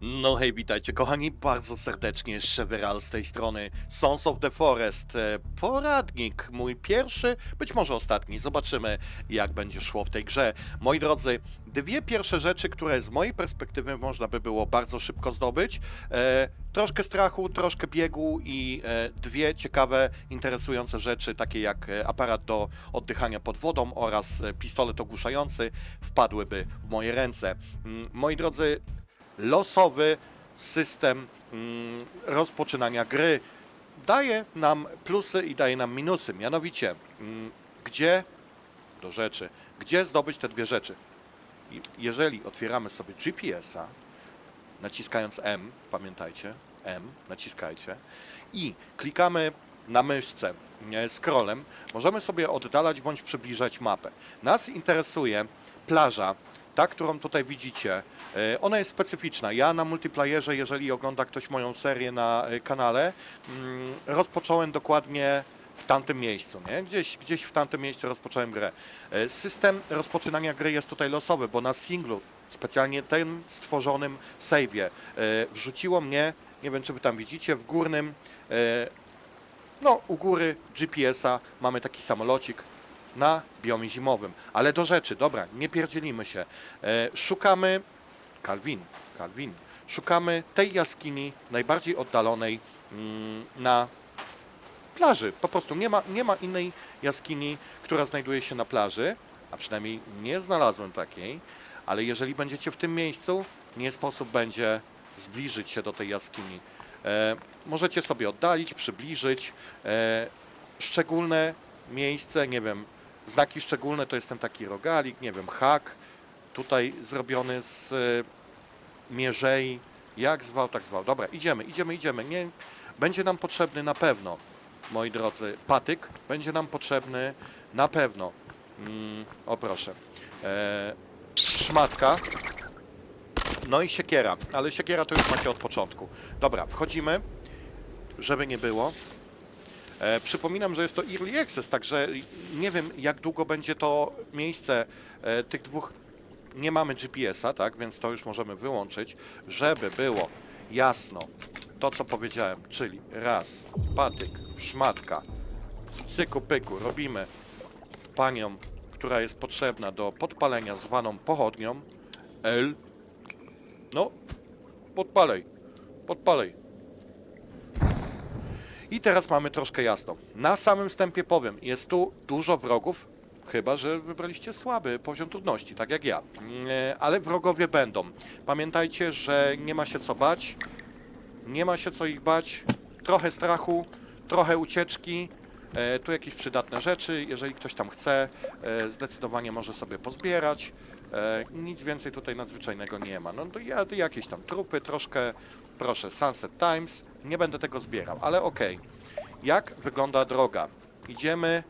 No hej, witajcie kochani bardzo serdecznie, Cheveral z tej strony, Sons of the Forest, e, poradnik, mój pierwszy, być może ostatni, zobaczymy jak będzie szło w tej grze. Moi drodzy, dwie pierwsze rzeczy, które z mojej perspektywy można by było bardzo szybko zdobyć, e, troszkę strachu, troszkę biegu i e, dwie ciekawe, interesujące rzeczy, takie jak e, aparat do oddychania pod wodą oraz e, pistolet ogłuszający, wpadłyby w moje ręce. Mm, Moi drodzy, losowy system mm, rozpoczynania gry daje nam plusy i daje nam minusy. Mianowicie, mm, gdzie do rzeczy, gdzie zdobyć te dwie rzeczy. Jeżeli otwieramy sobie GPS-a, naciskając M, pamiętajcie, M, naciskajcie, i klikamy na myszce scrollem, możemy sobie oddalać bądź przybliżać mapę. Nas interesuje plaża, ta, którą tutaj widzicie. E, Ona jest specyficzna. Ja na multiplayerze, jeżeli ogląda ktoś moją serię na e, kanale, mm, rozpocząłem dokładnie w tamtym miejscu, nie? Gdzieś, gdzieś w tamtym miejscu rozpocząłem grę. E, System rozpoczynania gry jest tutaj losowy, bo na singlu, specjalnie tym stworzonym save'ie, wrzuciło mnie, nie wiem czy wy tam widzicie, w górnym, no u góry GPS-a mamy taki samolocik na biomie zimowym. Ale do rzeczy, dobra, nie pierdzielimy się. E, szukamy, Calvin, Calvin, szukamy tej jaskini najbardziej oddalonej mm, na plaży. Po prostu nie ma, nie ma innej jaskini, która znajduje się na plaży, a przynajmniej nie znalazłem takiej, ale jeżeli będziecie w tym miejscu, nie sposób będzie zbliżyć się do tej jaskini. E, możecie sobie oddalić, przybliżyć. E, szczególne miejsce, nie wiem, znaki szczególne to jest ten taki rogalik, nie wiem, hak, tutaj zrobiony z e, mierzei, jak zwał, tak zwał. Dobra, idziemy, idziemy, idziemy. Nie, będzie nam potrzebny na pewno, moi drodzy, patyk, będzie nam potrzebny na pewno, mm, o proszę, e, szmatka, no i siekiera, ale siekiera to już macie od początku. Dobra, wchodzimy, żeby nie było. E, przypominam, że jest to Early Access, także nie wiem jak długo będzie to miejsce e, tych dwóch. Nie mamy GPS-a, tak, więc to już możemy wyłączyć, żeby było jasno to, co powiedziałem, czyli raz, patyk, szmatka, cyku pyku, robimy panią, która jest potrzebna do podpalenia, zwaną pochodnią, L, no, podpalej, podpalej. I teraz mamy troszkę jasno. Na samym wstępie powiem, jest tu dużo wrogów, chyba że wybraliście słaby poziom trudności, tak jak ja. Nie, Ale wrogowie będą. Pamiętajcie, że nie ma się co bać, nie ma się co ich bać. Trochę strachu, trochę ucieczki, e, tu jakieś przydatne rzeczy, jeżeli ktoś tam chce, e, zdecydowanie może sobie pozbierać. E, nic więcej tutaj nadzwyczajnego nie ma. No to ja, jakieś tam trupy, troszkę, proszę, Sunset Times, nie będę tego zbierał, ale okej. Jak wygląda droga? Idziemy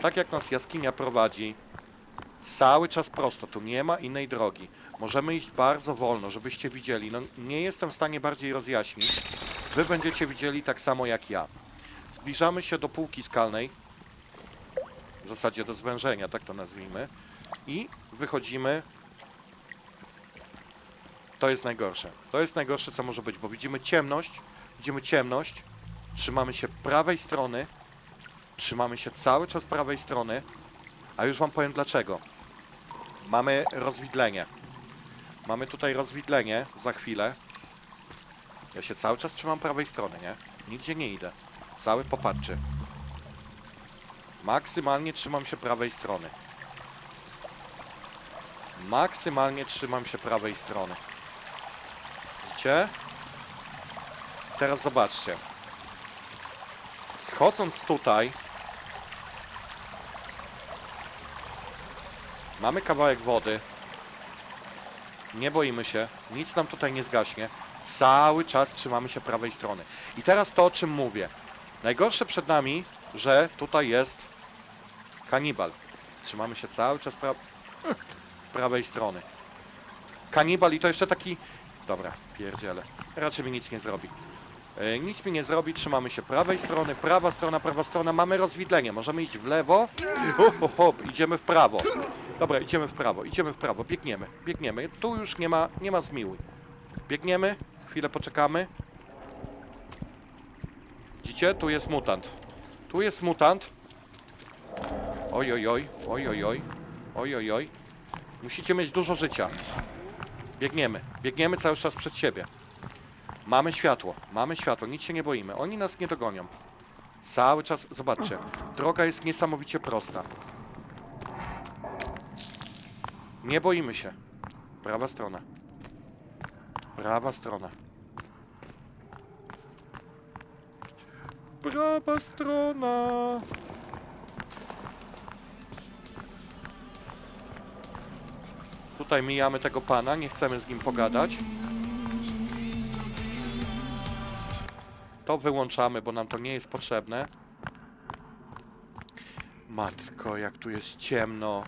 tak jak nas jaskinia prowadzi, cały czas prosto, tu nie ma innej drogi. Możemy iść bardzo wolno, żebyście widzieli. No, nie jestem w stanie bardziej rozjaśnić. Wy będziecie widzieli tak samo jak ja. Zbliżamy się do półki skalnej, w zasadzie do zwężenia, tak to nazwijmy, i wychodzimy. To jest najgorsze. To jest najgorsze, co może być, bo widzimy ciemność, widzimy ciemność, trzymamy się prawej strony, trzymamy się cały czas prawej strony, a już wam powiem dlaczego. Mamy rozwidlenie. Mamy tutaj rozwidlenie za chwilę. Ja się cały czas trzymam prawej strony, nie? Nigdzie nie idę. Cały popatrzcie. Maksymalnie trzymam się prawej strony. Maksymalnie trzymam się prawej strony. Widzicie? Teraz zobaczcie. Schodząc tutaj, mamy kawałek wody. Nie boimy się, nic nam tutaj nie zgaśnie. Cały czas trzymamy się prawej strony. I teraz to, o czym mówię. Najgorsze przed nami, że tutaj jest kanibal. Trzymamy się cały czas pra... prawej strony. Kanibal i to jeszcze taki... Dobra, pierdziele. Raczej mi nic nie zrobi. E, Nic mi nie zrobi, trzymamy się prawej strony, prawa strona, prawa strona, mamy rozwidlenie, możemy iść w lewo, hop, hop, hop, idziemy w prawo. Dobra, idziemy w prawo, idziemy w prawo, biegniemy, biegniemy, tu już nie ma, nie ma zmiłuj. Biegniemy, chwilę poczekamy. Widzicie? Tu jest mutant. Tu jest mutant. Oj, oj, oj, oj, oj, oj, oj, oj, oj. Musicie mieć dużo życia. Biegniemy, biegniemy cały czas przed siebie. Mamy światło, mamy światło, nic się nie boimy. Oni nas nie dogonią. Cały czas, zobaczcie, droga jest niesamowicie prosta. Nie boimy się. Prawa strona. Prawa strona. Prawa strona. Tutaj mijamy tego pana, nie chcemy z nim pogadać. To wyłączamy, bo nam to nie jest potrzebne. Matko, jak tu jest ciemno.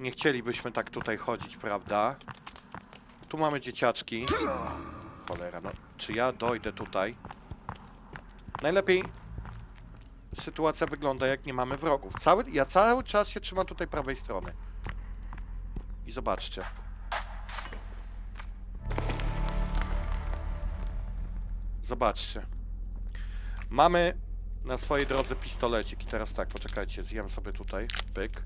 Nie chcielibyśmy tak tutaj chodzić, prawda? Tu mamy dzieciaczki. Cholera, no. Czy ja dojdę tutaj? Najlepiej sytuacja wygląda, jak nie mamy wrogów. Cały, ja cały czas się trzymam tutaj prawej strony. Zobaczcie. Zobaczcie. Mamy na swojej drodze pistolecik. I teraz tak, poczekajcie, zjem sobie tutaj. Pyk.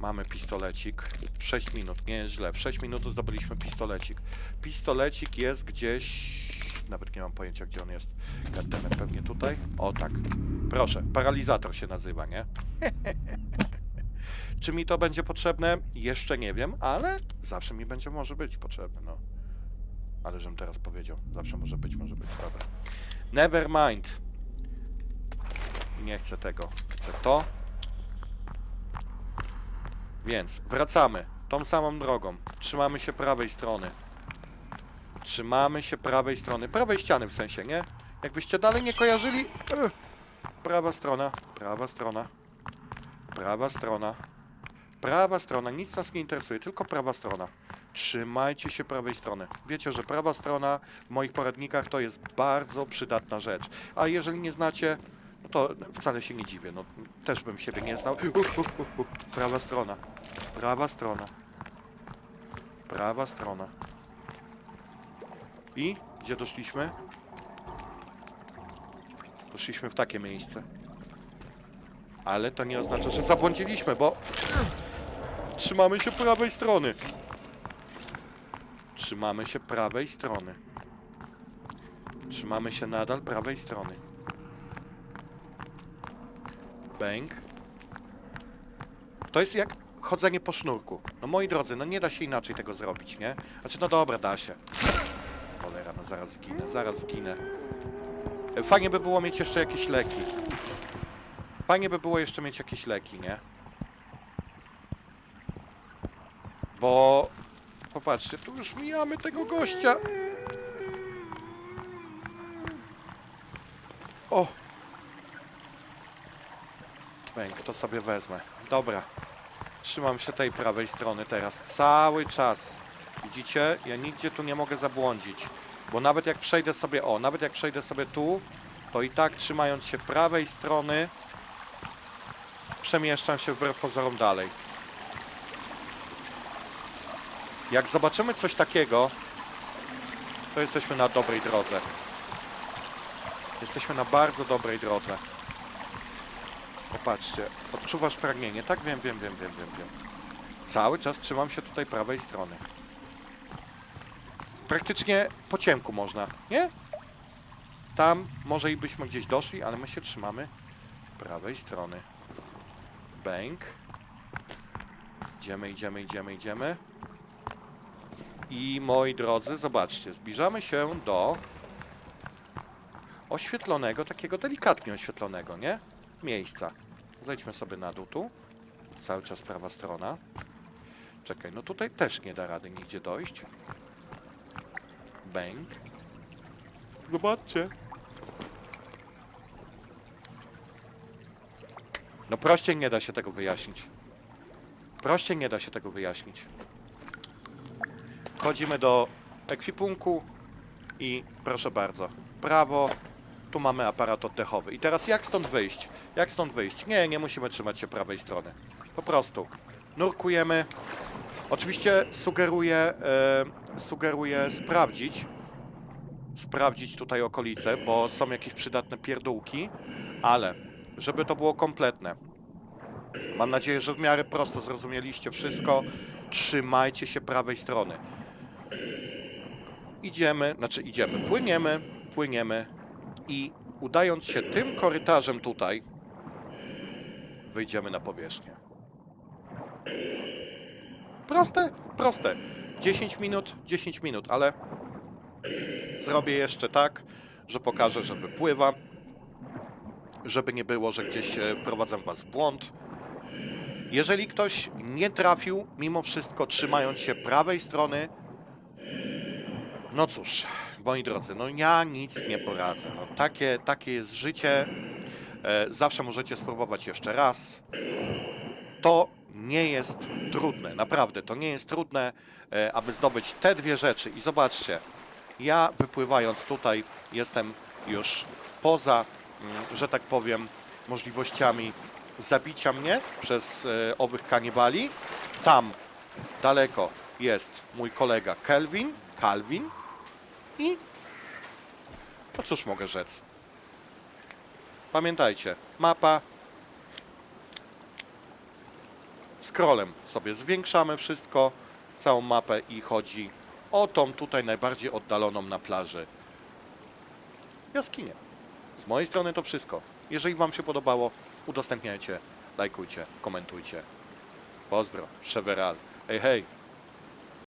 Mamy pistolecik. 6 minut, nie jest źle. W 6 minut zdobyliśmy pistolecik. Pistolecik jest gdzieś... Nawet nie mam pojęcia, gdzie on jest. Gademy pewnie tutaj. O tak. Proszę, paralizator się nazywa, nie? Czy mi to będzie potrzebne? Jeszcze nie wiem, ale zawsze mi będzie może być potrzebne, no. Ale żem teraz powiedział. Zawsze może być, może być. Dobra. Never mind. Nie chcę tego. Chcę to. Więc wracamy tą samą drogą. Trzymamy się prawej strony. Trzymamy się prawej strony. Prawej ściany w sensie, nie? Jakbyście dalej nie kojarzyli... Ugh. Prawa strona, prawa strona, prawa strona, prawa strona. Nic nas nie interesuje, tylko prawa strona. Trzymajcie się prawej strony. Wiecie, że prawa strona w moich poradnikach to jest bardzo przydatna rzecz. A jeżeli nie znacie, no to wcale się nie dziwię. No, też bym siebie nie znał. Uh, uh, uh, uh. Prawa strona. Prawa strona. Prawa strona. I gdzie doszliśmy? Doszliśmy w takie miejsce. Ale to nie oznacza, że zabłądziliśmy, bo trzymamy się prawej strony. Trzymamy się prawej strony. Trzymamy się nadal prawej strony. Bęk. To jest jak chodzenie po sznurku. No moi drodzy, no nie da się inaczej tego zrobić, nie? Znaczy, no dobra, da się. Cholera, no zaraz zginę, zaraz zginę. Fajnie by było mieć jeszcze jakieś leki. Fajnie by było jeszcze mieć jakieś leki, nie? Bo... Popatrzcie, tu już mijamy tego gościa. O! Bęk, to sobie wezmę. Dobra. Trzymam się tej prawej strony teraz. Cały czas. Widzicie? Ja nigdzie tu nie mogę zabłądzić. Bo nawet jak przejdę sobie... O, nawet jak przejdę sobie tu, to i tak trzymając się prawej strony przemieszczam się wbrew pozorom dalej. Jak zobaczymy coś takiego, to jesteśmy na dobrej drodze. Jesteśmy na bardzo dobrej drodze. Popatrzcie, odczuwasz pragnienie, tak? Wiem, wiem, wiem, wiem, wiem, wiem. Cały czas trzymam się tutaj prawej strony. Praktycznie po ciemku można, nie? Tam może i byśmy gdzieś doszli, ale my się trzymamy prawej strony. Bęk. Idziemy, idziemy, idziemy, idziemy. I moi drodzy, zobaczcie, zbliżamy się do oświetlonego, takiego delikatnie oświetlonego, nie? Miejsca. Zejdźmy sobie na dół tu. Cały czas prawa strona. Czekaj, no tutaj też nie da rady nigdzie dojść. Bęk. Zobaczcie. No prościej nie da się tego wyjaśnić. Prościej nie da się tego wyjaśnić. Wchodzimy do ekwipunku i proszę bardzo, prawo, tu mamy aparat oddechowy. I teraz jak stąd wyjść? Jak stąd wyjść? Nie, nie musimy trzymać się prawej strony. Po prostu nurkujemy. Oczywiście sugeruję, e, sugeruję sprawdzić, sprawdzić tutaj okolice, bo są jakieś przydatne pierdółki, ale żeby to było kompletne, mam nadzieję, że w miarę prosto zrozumieliście wszystko, trzymajcie się prawej strony. Idziemy, znaczy idziemy, płyniemy, płyniemy i udając się tym korytarzem tutaj, wyjdziemy na powierzchnię. Proste, proste. 10 minut, 10 minut, ale zrobię jeszcze tak, że pokażę, że wypływa, żeby nie było, że gdzieś e, wprowadzam was w błąd. Jeżeli ktoś nie trafił, mimo wszystko trzymając się prawej strony, no cóż, moi drodzy, no ja nic nie poradzę. No, takie, takie jest życie. E, zawsze możecie spróbować jeszcze raz. To nie jest trudne, naprawdę, to nie jest trudne, e, aby zdobyć te dwie rzeczy. I zobaczcie, ja wypływając tutaj jestem już poza, mm, że tak powiem, możliwościami zabicia mnie przez e, owych kanibali. Tam daleko jest mój kolega Kelvin, Calvin i no cóż mogę rzec. Pamiętajcie, mapa scrollem sobie zwiększamy wszystko, całą mapę i chodzi o tą tutaj najbardziej oddaloną na plaży jaskinię. Z mojej strony to wszystko. Jeżeli Wam się podobało, udostępniajcie, lajkujcie, komentujcie. Pozdro, Cheveral. Hej, hej!